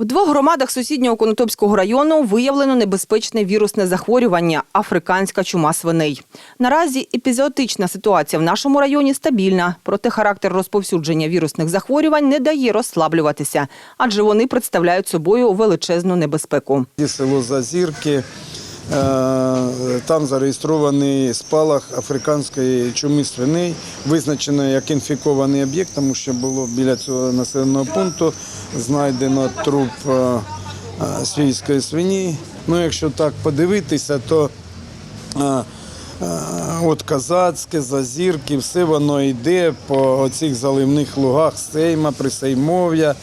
В двох громадах сусіднього Конотопського району виявлено небезпечне вірусне захворювання – африканська чума свиней. Наразі епізіотична ситуація в нашому районі стабільна, проте характер розповсюдження вірусних захворювань не дає розслаблюватися, адже вони представляють собою величезну небезпеку. Село Зазірки. Е, Там зареєстрований спалах африканської чуми свиней, визначено як інфікований об'єкт, тому що було біля цього населеного пункту знайдено труп е, е, свійської свині. Ну, якщо так подивитися, то от Казацьке, Зазірки, все воно йде по цих заливних лугах Сейма, Присеймов'я.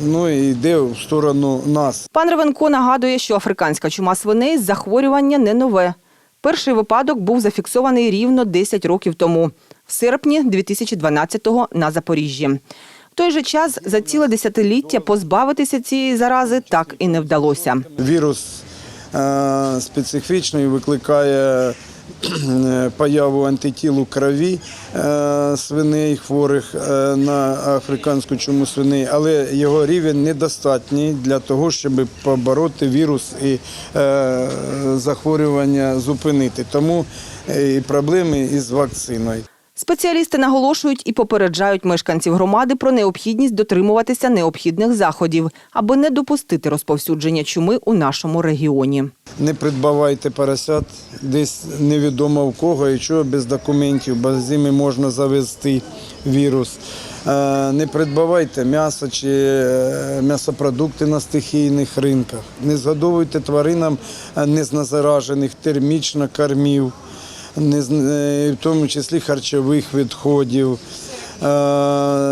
Ну, і йде в сторону нас. Пан Ревенко нагадує, що африканська чума свиней – захворювання не нове. Перший випадок був зафіксований рівно 10 років тому, в серпні 2012-го на Запоріжжі. В той же час за ціле десятиліття позбавитися цієї зарази так і не вдалося. Вірус е, специфічний викликає появу антитіл у крові е, свиней, хворих е, на африканську чуму свиней, але його рівень недостатній для того, щоб побороти вірус і е, захворювання зупинити. Тому е, і проблеми із вакциною. Спеціалісти наголошують і попереджають мешканців громади про необхідність дотримуватися необхідних заходів, аби не допустити розповсюдження чуми у нашому регіоні. Не придбавайте поросят десь невідомо в кого і чого без документів, бо з ними можна завести вірус. Е, Не придбавайте м'ясо чи е, м'ясопродукти на стихійних ринках. Не згодовуйте тваринам е, незназаражених термічно кормів, в тому числі харчових відходів. Е,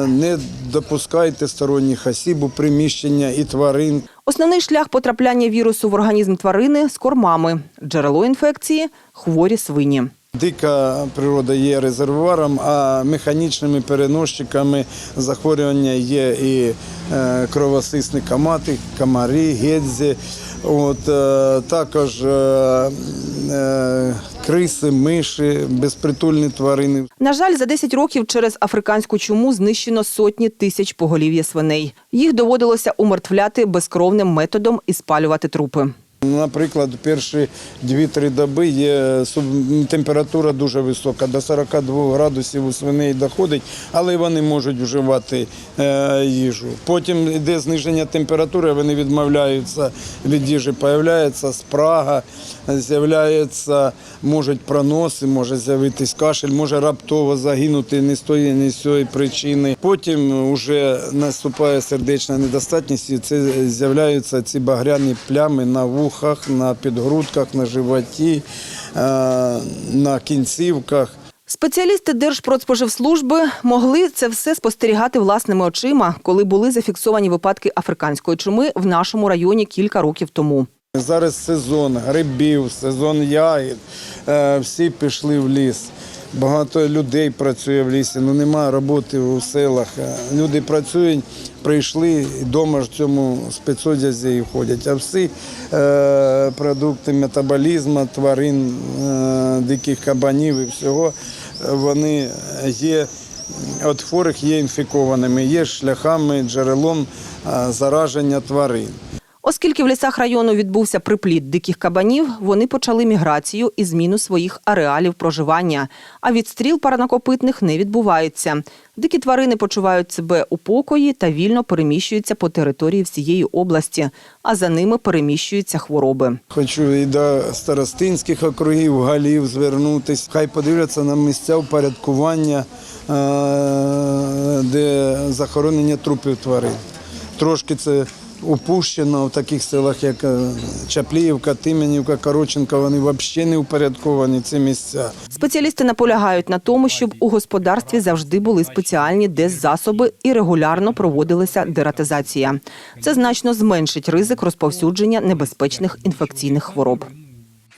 Не допускайте сторонніх осіб у приміщення і тварин. Основний шлях потрапляння вірусу в організм тварини з кормами. Джерело інфекції – хворі свині. Дика природа є резервуаром, а механічними переносчиками захворювання є і е, кровосисні комати, комарі, гедзі, от, е, також е, криси, миші, безпритульні тварини. На жаль, за 10 років через африканську чуму знищено сотні тисяч поголів'я свиней. Їх доводилося умертвляти безкровним методом і спалювати трупи. Наприклад, перші 2-3 доби є температура дуже висока, до 42 градусів у свиней доходить, але вони можуть вживати е, їжу. Потім йде зниження температури, вони відмовляються від їжі, появляється спрага, з'являється, можуть проноси, може з'явитись кашель, може раптово загинути не з тої, не з цієї причини. Потім вже наступає сердечна недостатність, і це з'являються ці багряні плями на вухах, на підгрудках, на животі, е, на кінцівках. Спеціалісти Держпродспоживслужби могли це все спостерігати власними очима, коли були зафіксовані випадки африканської чуми в нашому районі кілька років тому. Зараз сезон грибів, сезон ягід. Е, Всі пішли в ліс. Багато людей працює в лісі, але немає роботи у селах. Люди працюють, прийшли вдома ж в цьому спецодязі і ходять. А всі е, продукти метаболізму, тварин, е, диких кабанів і всього, вони є від хворих є інфікованими, є шляхами, джерелом е, зараження тварин. Оскільки в лісах району відбувся припліт диких кабанів, вони почали міграцію і зміну своїх ареалів проживання. А відстріл паранокопитних не відбувається. Дикі тварини почувають себе у покої та вільно переміщуються по території всієї області, а за ними переміщуються хвороби. Хочу і до старостинських округів, галів звернутися. Хай подивляться на місця впорядкування, е, де захоронення трупів тварин. Трошки це упущено в таких селах, як е, Чапліївка, Тименівка, Короченка. Вони взагалі не упорядковані ці місця. Спеціалісти наполягають на тому, щоб у господарстві завжди були спеціальні деззасоби і регулярно проводилася дератизація. Це значно зменшить ризик розповсюдження небезпечних інфекційних хвороб.